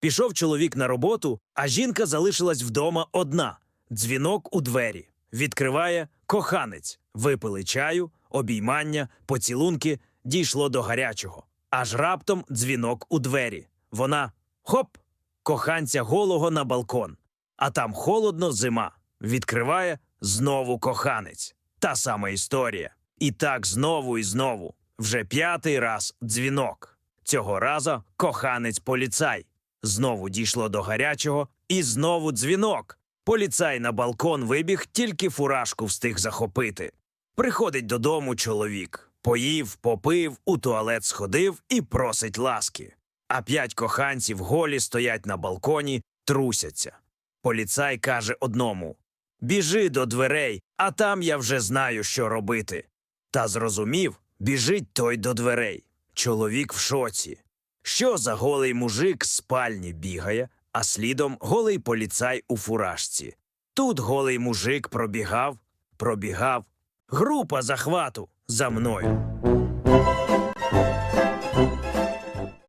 Пішов чоловік на роботу, а жінка залишилась вдома одна. Дзвінок у двері. Відкриває коханець. Випили чаю, обіймання, поцілунки, дійшло до гарячого. Аж раптом дзвінок у двері. Вона хоп! Коханця голого на балкон. А там холодно зима. Відкриває знову коханець. Та сама історія. І так знову і знову. Вже п'ятий раз дзвінок. Цього разу коханець поліцай. Знову дійшло до гарячого, і знову дзвінок. Поліцай на балкон вибіг, тільки фуражку встиг захопити. Приходить додому чоловік. Поїв, попив, у туалет сходив і просить ласки. А п'ять коханців голі стоять на балконі, трусяться. Поліцай каже одному: Біжи до дверей, а там я вже знаю, що робити. Та зрозумів, біжить той до дверей. Чоловік в шоці. Що за голий мужик з спальні бігає, а слідом голий поліцай у фуражці. Тут голий мужик пробігав, пробігав. Група захвату за мною.